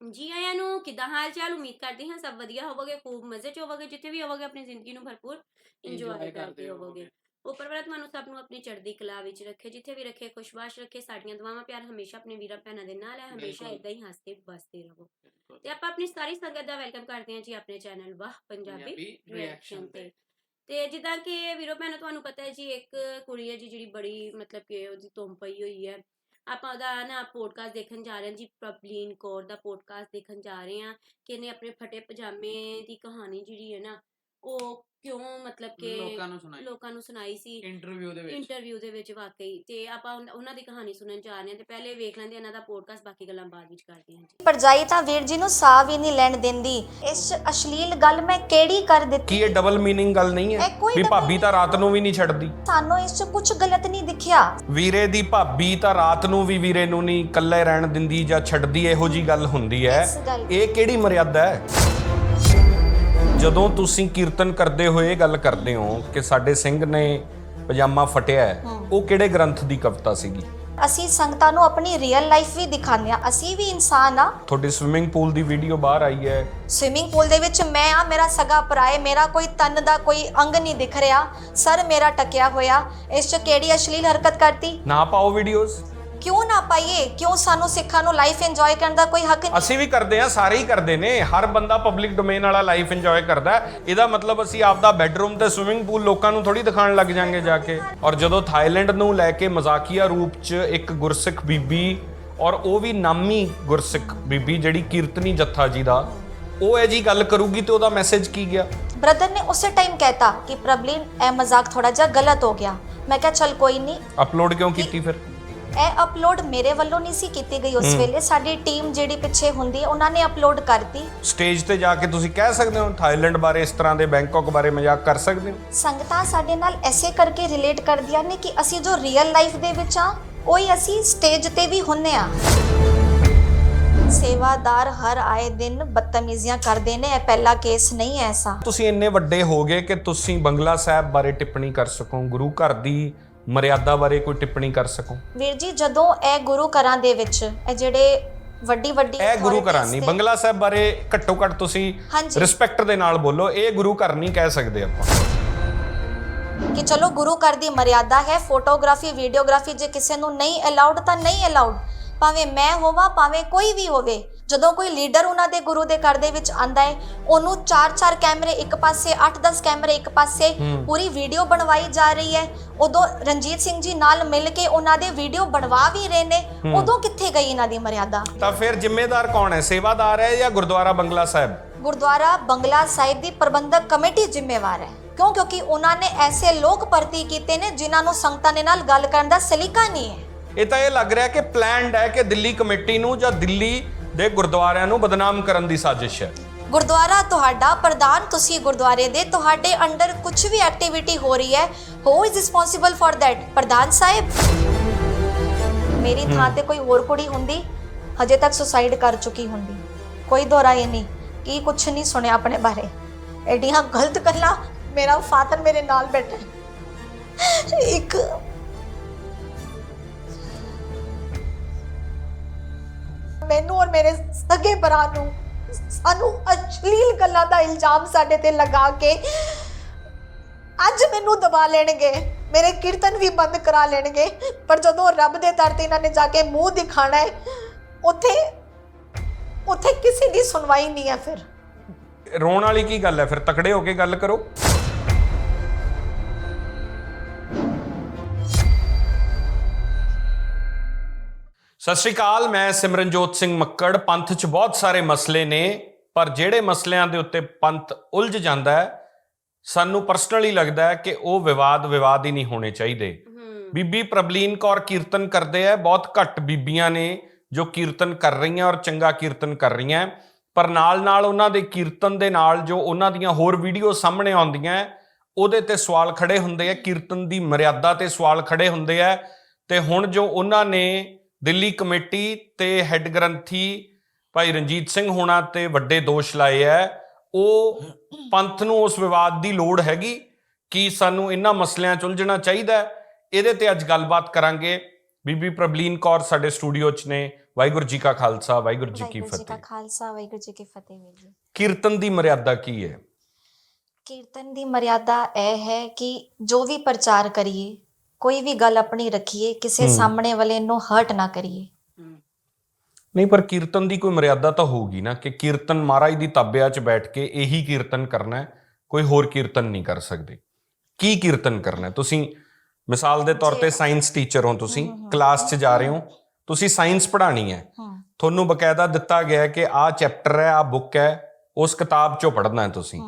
ਜੀ ਆਇਆਂ ਨੂੰ ਕਿੱਦਾਂ ਹਾਲ ਚਾਲ ਉਮੀਦ ਕਰਦੀ ਹਾਂ ਸਭ ਵਧੀਆ ਹੋਵੋਗੇ ਖੂਬ ਮਜ਼ੇ ਚ ਹੋਵੋਗੇ ਜਿੱਥੇ ਵੀ ਹੋਵੋਗੇ ਆਪਣੀ ਜ਼ਿੰਦਗੀ ਨੂੰ ਭਰਪੂਰ ਇੰਜੋਏ ਕਰਦੇ ਹੋਵੋਗੇ। ਉੱਪਰ ਵਾਲਾ ਤੁਹਾਨੂੰ ਸਭ ਨੂੰ ਆਪਣੀ ਚੜ੍ਹਦੀ ਕਲਾ ਵਿੱਚ ਰੱਖੇ ਜਿੱਥੇ ਵੀ ਰੱਖੇ ਖੁਸ਼ਬਾਸ਼ ਰੱਖੇ ਸਾਡੀਆਂ ਦੁਆਵਾਂ ਪਿਆਰ ਹਮੇਸ਼ਾ ਆਪਣੇ ਵੀਰਾਂ ਭੈਣਾਂ ਦੇ ਨਾਲ ਹੈ ਹਮੇਸ਼ਾ। ਇਦਾਂ ਹੀ ਹੱਸਦੇ ਵਸਦੇ ਰਹੋ। ਤੇ ਆਪਾਂ ਆਪਣੀ ਸਾਰੀ ਸੰਗਤ ਦਾ ਵੈਲਕਮ ਕਰਦੇ ਹਾਂ ਜੀ ਆਪਣੇ ਚੈਨਲ ਵਾਹ ਪੰਜਾਬੀ ਰਿਐਕਸ਼ਨ ਤੇ। ਤੇ। ਜਿੱਦਾਂ ਕਿ ਵੀਰੋ ਭੈਣੋ ਤੁਹਾਨੂੰ ਪਤਾ ਹੈ ਜੀ ਇੱਕ ਕੁੜੀ ਹੈ ਜੀ ਜਿਹੜੀ ਬੜੀ ਮਤਲਬ ਕਿ ਉਹਦੀ ਪਈ ਹੋਈ ਹੈ। ਆਪਾਂ ਉਹਦਾ ਨਾ ਪੋਡਕਾਸਟ ਦੇਖਣ ਜਾ ਰਹੇ ਹਾਂ ਜੀ, ਪ੍ਰਬਲੀਨ ਕੌਰ ਦਾ ਪੋਡਕਾਸਟ ਦੇਖਣ ਜਾ ਰਹੇ ਹਾਂ ਕਿ ਇਹਨੇ ਆਪਣੇ ਫਟੇ ਪਜਾਮੇ ਦੀ ਕਹਾਣੀ ਜਿਹੜੀ ਹੈ ਨਾ ਉਹ ਕਿਉਂ ਮਤਲਬ ਕਿ ਲੋਕਾਂ ਨੂੰ ਸੁਣਾਈ। ਲੋਕਾਂ ਨੂੰ ਸੁਣਾਈ ਸੀ। ਇੰਟਰਵਿਊ ਦੇ ਵਿੱਚ। ਇੰਟਰਵਿਊ ਦੇ ਵਿੱਚ ਵਾਕਈ। ਤੇ ਆਪਾਂ ਉਨ- ਉਹਨਾਂ ਦੀ ਕਹਾਣੀ ਸੁਣਨ ਜਾ ਰਹੇ ਹਾਂ ਤੇ ਪਹਿਲੇ ਵੇਖ ਲੈਂਦੇ ਹਾਂ ਇਹਨਾਂ ਦਾ ਪੋਡਕਾਸਟ ਬਾਕੀ ਗੱਲਾਂ ਬਾਅਦ ਵਿੱਚ ਕਰਦੇ ਹਾਂ ਜੀ। ਪਰਜਾਈ ਤਾਂ ਵੀਰ ਜੀ ਨੂੰ ਸਾਹ ਵੀ ਨਹੀਂ ਲੈਣ ਦਿੰਦੀ। ਇਸ ਅਸ਼ਲੀਲ ਗੱਲ ਮੈਂ ਕਿਹੜੀ ਕਰ ਕੀ ਦਿੱਤੀ ਇਹ ਡਬਲ ਮੀਨਿੰਗ ਗੱਲ ਨਹੀਂ ਹੈ? ਇਹ ਕੋਈ ਵੀ double ਭਾਬੀ ਤਾਂ ਰਾਤ ਨੂੰ ਵੀ ਨਹੀਂ ਛੱਡਦੀ। ਸਾਨੂੰ ਇਸ 'ਚ ਕੁਝ ਗਲਤ ਨਹੀਂ ਦਿਖਿਆ। ਵੀਰੇ ਦੀ ਭਾਬੀ ਤਾਂ ਰਾਤ ਨੂੰ ਵੀ ਵੀਰੇ ਨੂੰ ਨਹੀਂ ਇਕੱਲੇ ਰਹਿਣ ਦਿੰਦੀ ਜਾਂ ਛੱਡਦੀ ਇਹੋ ਜੀ ਗੱਲ ਹੁੰਦੀ ਹੈ। ਇਸ ਗੱਲ- ਇਹ ਕਿਹੜੀ ਮਰਿਆਦਾ ਹੈ? ਜਦੋਂ ਤੁਸੀਂ ਕੀਰਤਨ ਕਰਦੇ ਹੋਏ ਇਹ ਗੱਲ ਕਰਦੇ ਹੋ ਕਿ ਸਾਡੇ ਸਿੰਘ ਨੇ ਪਜਾਮਾ ਫਟਿਆ ਹੈ ਉਹ ਕਿਹੜੇ ਗ੍ਰੰਥ ਦੀ ਕਵਿਤਾ ਸੀਗੀ? ਅਸੀਂ ਸੰਗਤਾਂ ਨੂੰ ਆਪਣੀ ਰੀਅਲ ਲਾਈਫ ਵੀ ਦਿਖਾਉਂਦੇ ਆ ਅਸੀਂ ਵੀ ਇਨਸਾਨ ਆ ਤੁਹਾਡੀ ਸਵਿਮਿੰਗ ਪੂਲ ਦੀ ਵੀਡੀਓ ਬਾਹਰ ਆਈ ਹੈ। ਸਵਿਮਿੰਗ ਪੂਲ ਦੇ ਵਿੱਚ ਮੈਂ ਆ ਮੇਰਾ ਸਗਾ ਭਰਾਏ ਮੇਰਾ ਕੋਈ ਤਨ ਦਾ ਕੋਈ ਅੰਗ ਨਹੀਂ ਦਿਖ ਰਿਹਾ। ਸਰ ਮੇਰਾ ਟਕਿਆ ਹੋਇਆ। ਇਸ 'ਚ ਕਿਹੜੀ ਅਸ਼ਲੀਲ ਹਰਕਤ ਕਰਤੀ? ਨਾ ਪਾਓ ਵੀਡੀਓਜ਼ ਕਿਉਂ ਨਾ ਪਾਈਏ? ਕਿਉਂ ਸਾਨੂੰ ਸਿੱਖਾਂ ਨੂੰ ਲਾਈਫ ਇੰਜੋਏ ਕਰਨ ਦਾ ਕੋਈ ਹੱਕ ਨਹੀਂ? ਅਸੀਂ ਵੀ ਕਰਦੇ ਆ ਸਾਰੇ ਹੀ ਕਰਦੇ ਨੇ। ਹਰ ਬੰਦਾ ਪਬਲਿਕ ਡੋਮੇਨ ਵਾਲਾ ਲਾਈਫ ਇੰਜੋਏ ਕਰਦਾ ਹੈ। ਇਹਦਾ ਮਤਲਬ ਅਸੀਂ ਆਪਦਾ ਬੈੱਡਰੂਮ ਤੇ ਸਵਿਮਿੰਗ ਪੂਲ ਲੋਕਾਂ ਨੂੰ ਥੋੜੀ ਦਿਖਾਉਣ ਲੱਗ ਜਾਾਂਗੇ ਜਾ ਕੇ। ਔਰ ਜਦੋਂ ਥਾਈਲੈਂਡ ਨੂੰ ਲੈ ਕੇ ਮਜ਼ਾਕੀਆ ਰੂਪ 'ਚ ਇੱਕ ਗੁਰਸਿੱਖ ਬੀਬੀ ਔਰ ਉਹ ਵੀ ਨਾਮੀ ਗੁਰਸਿੱਖ ਬੀਬੀ ਜਿਹੜੀ ਕੀਰਤਨੀ ਜੱਥਾ ਜੀ ਦਾ ਉਹ ਇਹ ਜੀ ਗੱਲ ਕਰੂਗੀ ਤੇ ਉਹਦਾ ਮੈਸੇਜ ਕੀ ਗਿਆ? ਬ੍ਰਦਰ ਨੇ ਉਸੇ ਟਾਈਮ ਕਹਿਤਾ ਕਿ ਪ੍ਰਬਲੀਨ ਇਹ ਮਜ਼ਾਕ ਥੋੜਾ ਜਿਹਾ ਗਲਤ ਹੋ ਗਿਆ। ਮੈਂ ਕਿਹਾ ਚਲ ਕੋਈ ਨਹੀਂ। ਅਪਲੋਡ ਕਿਉਂ ਕੀਤੀ ਫਿਰ? ਇਹ ਅਪਲੋਡ ਮੇਰੇ ਵੱਲੋਂ ਨਹੀਂ ਸੀ ਕੀਤੀ ਗਈ ਉਸ ਵੇਲੇ। ਸਾਡੀ ਟੀਮ ਜਿਹੜੀ ਪਿੱਛੇ ਹੁੰਦੀ ਹੈ ਉਹਨਾਂ ਨੇ ਅਪਲੋਡ ਕਰਤੀ। ਸਟੇਜ ਤੇ ਜਾ ਕੇ ਤੁਸੀਂ ਕਹਿ ਸਕਦੇ ਹੋ ਥਾਈਲੈਂਡ ਬਾਰੇ ਇਸ ਤਰ੍ਹਾਂ ਦੇ ਬੈਂਕਾਕ ਬਾਰੇ ਮਜ਼ਾਕ ਕਰ ਸਕਦੇ ਹੋ? ਸੰਗਤਾਂ ਸਾਡੇ ਨਾਲ ਐਸੇ ਕਰਕੇ ਰਿਲੇਟ ਕਰਦੀਆਂ ਨੇ ਕਿ ਅਸੀਂ ਜੋ ਰੀਅਲ ਲਾਈਫ ਦੇ ਵਿੱਚ ਆ ਉਹੀ ਅਸੀਂ ਸਟੇਜ ਤੇ ਵੀ ਹੁੰਨੇ ਆ ਸੇਵਾਦਾਰ ਹਰ ਆਏ ਦਿਨ ਬਦਤਮੀਜ਼ੀਆਂ ਕਰਦੇ ਨੇ ਇਹ ਪਹਿਲਾ ਕੇਸ ਨਹੀਂ ਹੈ ਐਸਾ। ਤੁਸੀਂ ਇੰਨੇ ਵੱਡੇ ਹੋ ਗਏ ਕਿ ਤੁਸੀਂ ਬੰਗਲਾ ਸਾਹਿਬ ਬਾਰੇ ਟਿੱਪਣੀ ਕਰ ਸਕੋ। ਗੁਰੂ ਘਰ ਦੀ ਮਰਿਆਦਾ ਬਾਰੇ ਕੋਈ ਟਿੱਪਣੀ ਕਰ ਸਕੋ? ਵੀਰ ਜੀ ਜਦੋਂ ਇਹ ਗੁਰੂ ਘਰਾਂ ਦੇ ਵਿੱਚ ਇਹ ਜਿਹੜੇ ਵੱਡੀ ਵੱਡੀ ਇਹ ਗੁਰੂ ਘਰਾਂ ਨਹੀਂ ਬੰਗਲਾ ਸਾਹਿਬ ਬਾਰੇ ਘੱਟੋ ਘੱਟ ਤੁਸੀਂ। ਰਿਸਪੈਕਟ ਦੇ ਨਾਲ ਬੋਲੋ ਇਹ ਗੁਰੂ ਘਰ ਨਹੀਂ ਕਹਿ ਸਕਦੇ ਆਪਾਂ। ਕਿ ਚਲੋ ਗੁਰੂ ਘਰ ਦੀ ਮਰਿਆਦਾ ਹੈ ਫੋਟੋਗ੍ਰਾਫੀ ਵੀਡੀਓਗ੍ਰਾਫੀ ਜੇ ਕਿਸੇ ਨੂੰ ਨਹੀਂ ਅਲਾਉਡ ਤਾਂ ਨਹੀਂ ਅਲਾਉਡ ਭਾਵੇਂ ਮੈਂ ਹੋਵਾਂ ਭਾਵੇਂ ਕੋਈ ਵੀ ਹੋਵੇ ਜਦੋਂ ਕੋਈ ਲੀਡਰ ਉਹਨਾਂ ਦੇ ਗੁਰੂ ਦੇ ਘਰ ਦੇ ਵਿੱਚ ਆਂਦਾ ਹੈ ਉਹਨੂੰ 4-4 ਕੈਮਰੇ ਇੱਕ ਪਾਸੇ 8-10 ਕੈਮਰੇ ਇੱਕ ਪਾਸੇ ਪੂਰੀ ਵੀਡੀਓ ਬਣਵਾਈ ਜਾ ਰਹੀ ਹੈ। ਉਦੋਂ ਰਣਜੀਤ ਸਿੰਘ ਜੀ ਨਾਲ ਮਿਲ ਕੇ ਉਹਨਾਂ ਦੇ ਵੀਡੀਓ ਬਣਵਾ ਵੀ ਰਹੇ ਨੇ। ਉਦੋਂ ਕਿੱਥੇ ਗਈ ਇਹਨਾਂ ਦੀ ਮਰਿਆਦਾ? ਤਾਂ ਫਿਰ ਜ਼ਿੰਮੇਦਾਰ ਕੌਣ ਹੈ? ਸੇਵਾਦਾਰ ਹੈ ਜਾਂ ਗੁਰਦੁਆਰਾ ਬੰਗਲਾ ਸਾਹਿਬ? ਗੁਰਦੁਆਰਾ ਬੰਗਲਾ ਸਾਹਿਬ ਦੀ ਪ੍ਰਬੰਧਕ ਕਮੇਟੀ ਜ਼ਿੰਮੇਵਾਰ ਹੈ। ਕਿਉਂ? ਕਿਉਂਕਿ ਉਹਨਾਂ ਨੇ ਐਸੇ ਲੋਕ ਭਰਤੀ ਕੀਤੇ ਨੇ ਜਿਨ੍ਹਾਂ ਨੂੰ ਸੰਗਤਾਂ ਦੇ ਨਾਲ ਗੱਲ ਕਰਨ ਦਾ ਸਲੀਕਾ ਨਹੀਂ ਹੈ। ਇਹ ਤਾਂ ਇਹ ਲੱਗ ਰਿਹਾ ਕਿ ਪਲਾਨਡ ਹੈ ਕਿ ਦਿੱਲੀ ਕਮੇਟੀ ਨੂੰ ਜਾਂ ਦਿੱਲੀ ਦੇ ਗੁਰਦੁਆਰਿਆਂ ਨੂੰ ਬਦਨਾਮ ਕਰਨ ਦੀ ਸਾਜ਼ਿਸ਼ ਹੈ। ਗੁਰਦੁਆਰਾ ਤੁਹਾਡਾ ਪ੍ਰਧਾਨ ਤੁਸੀਂ ਗੁਰਦੁਆਰੇ ਦੇ ਤੁਹਾਡੇ ਅੰਡਰ ਕੁਝ ਵੀ ਐਕਟੀਵਿਟੀ ਹੋ ਰਹੀ ਹੈ who is responsible for that ਪ੍ਰਧਾਨ ਸਾਹਿਬ? ਮੇਰੀ ਥਾਂ ਤੇ ਕੋਈ ਹੋਰ ਕੁੜੀ ਹੁੰਦੀ ਹਜੇ ਤੱਕ ਸੁਸਾਇਡ ਕਰ ਚੁੱਕੀ ਹੁੰਦੀ। ਕੋਈ ਦੋਰਾ ਇਹ ਨਹੀਂ ਕੀ ਕੁਛ ਨਹੀਂ ਸੁਣਿਆ ਆਪਣੇ ਬਾਰੇ। ਐਡੀਆਂ ਗਲਤ ਗੱਲਾਂ ਮੇਰਾ ਫਾਦਰ ਮੇਰੇ ਨਾਲ ਬੈਠਾ ਇੱਕ ਮੈਨੂੰ ਔਰ ਮੇਰੇ ਸਗੇ ਭਰਾ ਨੂੰ ਸਾਨੂੰ ਅਸ਼ਲੀਲ ਗੱਲਾਂ ਦਾ ਇਲਜ਼ਾਮ ਸਾਡੇ ਤੇ ਲਗਾ ਕੇ ਅੱਜ ਮੈਨੂੰ ਦਬਾ ਲੈਣਗੇ, ਮੇਰੇ ਕੀਰਤਨ ਵੀ ਬੰਦ ਕਰਾ ਲੈਣਗੇ, ਪਰ ਜਦੋਂ ਰੱਬ ਦੇ ਦਰ ਤੇ ਇਹਨਾਂ ਨੇ ਜਾ ਕੇ ਮੂੰਹ ਦਿਖਾਣਾ ਹੈ, ਉੱਥੇ ਉੱਥੇ ਕਿਸੇ ਦੀ ਸੁਣਵਾਈ ਨਹੀਂ ਹੈ ਫਿਰ। ਰੋਣ ਵਾਲੀ ਕੀ ਗੱਲ ਹੈ? ਫਿਰ ਤਕੜੇ ਹੋ ਕੇ ਗੱਲ ਕਰੋ। ਸਤਿ ਸ਼੍ਰੀ ਅਕਾਲ ਮੈਂ ਸਿਮਰਨਜੋਤ ਸਿੰਘ ਮੱਕੜ। ਪੰਥ 'ਚ ਬਹੁਤ ਸਾਰੇ ਮਸਲੇ ਨੇ ਪਰ ਜਿਹੜੇ ਮਸਲਿਆਂ ਦੇ ਉੱਤੇ ਪੰਥ ਉਲਝ ਜਾਂਦਾ ਹੈ ਸਾਨੂੰ ਪਰਸਨਲੀ ਲੱਗਦਾ ਹੈ ਕਿ ਉਹ ਵਿਵਾਦ ਵਿਵਾਦ ਹੀ ਨਹੀਂ ਹੋਣੇ ਚਾਹੀਦੇ। ਬੀਬੀ ਪ੍ਰਬਲੀਨ ਕੌਰ ਕੀਰਤਨ ਕਰਦੇ ਆ ਬਹੁਤ ਘੱਟ ਬੀਬੀਆਂ ਨੇ ਜੋ ਕੀਰਤਨ ਕਰ ਰਹੀਆਂ ਔਰ ਚੰਗਾ ਕੀਰਤਨ ਕਰ ਰਹੀਆਂ ਪਰ ਨਾਲ-ਨਾਲ ਉਹਨਾਂ ਦੇ ਕੀਰਤਨ ਦੇ ਨਾਲ ਜੋ ਉਹਨਾਂ ਦੀਆਂ ਹੋਰ ਵੀਡੀਓ ਸਾਹਮਣੇ ਆਉਂਦੀਆਂ ਉਹਦੇ ਤੇ ਸਵਾਲ ਖੜੇ ਹੁੰਦੇ ਆ ਕੀਰਤਨ ਦੀ ਮਰਿਆਦਾ ਤੇ ਸਵਾਲ ਖੜੇ ਹੁੰਦੇ ਆ ਤੇ ਹੁਣ ਜੋ ਉਹਨਾਂ ਨੇ ਦਿੱਲੀ ਕਮੇਟੀ ਤੇ ਹੈੱਡ ਗ੍ਰੰਥੀ ਭਾਈ ਰਣਜੀਤ ਸਿੰਘ ਹੋਣਾ ਤੇ ਵੱਡੇ ਦੋਸ਼ ਲਾਏ ਆ ਉਹ ਪੰਥ ਨੂੰ ਉਸ ਵਿਵਾਦ ਦੀ ਲੋੜ ਹੈਗੀ ਕਿ ਸਾਨੂੰ ਇਹਨਾਂ ਮਸਲਿਆਂ 'ਚ ਉਲਝਣਾ ਚਾਹੀਦਾ ਇਹਦੇ ਤੇ ਅੱਜ ਗੱਲਬਾਤ ਕਰਾਂਗੇ। ਬੀਬੀ ਪ੍ਰਬਲੀਨ ਕੌਰ ਸਾਡੇ ਸਟੂਡੀਓ 'ਚ ਨੇ। ਵਾਹਿਗੁਰੂ ਜੀ ਕਾ ਖਾਲਸਾ ਵਾਹਿਗੁਰੂ ਜੀ ਕੀ ਵਾਹਿਗੁਰੂ ਜੀ ਕਾ ਫਤਿਹ। ਖਾਲਸਾ ਵਾਹਿਗੁਰੂ ਜੀ ਕੀ ਫਤਿਹ ਜੀ। ਕੀਰਤਨ ਦੀ ਮਰਿਆਦਾ ਕੀ ਹੈ ਕੀਰਤਨ ਦੀ ਮਰਿਆਦਾ ਇਹ ਹੈ ਕਿ ਜੋ ਵੀ ਪ੍ਰਚਾਰ ਕਰੀਏ ਕੋਈ ਵੀ ਗੱਲ ਆਪਣੀ ਰੱਖੀਏ ਕਿਸੇ ਹਮ। ਸਾਹਮਣੇ ਵਾਲੇ ਨੂੰ ਹਰਟ ਨਾ ਕਰੀਏ। ਨਹੀਂ ਪਰ ਕੀਰਤਨ ਦੀ ਕੋਈ ਮਰਿਆਦਾ ਤਾਂ ਹੋਊਗੀ ਨਾ ਕਿ ਕੀਰਤਨ ਮਹਾਰਾਜ ਦੀ ਤਾਬਿਆ 'ਚ ਬੈਠ ਕੇ ਇਹੀ ਕੀਰਤਨ ਕਰਨਾ ਹੈ ਕੋਈ ਹੋਰ ਕੀਰਤਨ ਨਹੀਂ ਕਰ ਸਕਦੇ। ਕੀ ਕੀਰਤਨ ਕਰਨਾ ਹੈ? ਤੁਸੀਂ ਮਿਸਾਲ ਦੇ ਤੌਰ ਤੇ ਸਾਇੰਸ ਟੀਚਰ ਹੋ ਤੁਸੀਂ ਕਲਾਸ 'ਚ ਜਾ ਰਹੇ ਹੋ ਤੁਸੀਂ ਸਾਇੰਸ ਪੜ੍ਹਾਣੀ ਹੈ। ਤੁਹਾਨੂੰ ਬਕਾਇਦਾ ਦਿੱਤਾ ਗਿਆ ਹੈ ਕਿ ਆਹ ਚੈਪਟਰ ਹੈ ਆਹ ਬੁੱਕ ਹੈ ਉਸ ਕਿਤਾਬ 'ਚੋਂ ਪੜ੍ਹਨਾ ਹੈ ਤੁਸੀਂ।